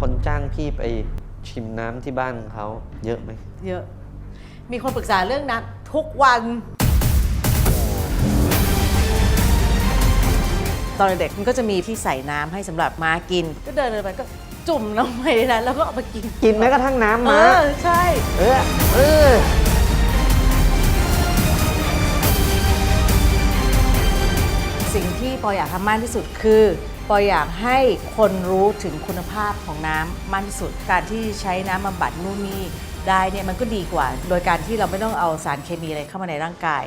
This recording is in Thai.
คนจ้างพี่ไปชิมน้ำที่บ้านเขาเยอะไหมเยอะ มีคนปรึกษาเรื่องน้ำทุกวัน ตอนเด็กๆมันก็จะมีที่ใส่น้ำให้สำหรับม้ากิน ก็เดินไปก็จุ่มลงไปในนั้นแล้วก็เอามากินกินแม้กระทั่งน้ำเอม้าอใช่ เออเออ ปออยากทำมากที่สุดคือปออยากให้คนรู้ถึงคุณภาพของน้ำมากที่สุด การที่ใช้น้ำบำบัดนู่นนี่ได้เนี่ยมันก็ดีกว่า โดยการที่เราไม่ต้องเอาสารเคมีอะไรเข้ามาในร่างกาย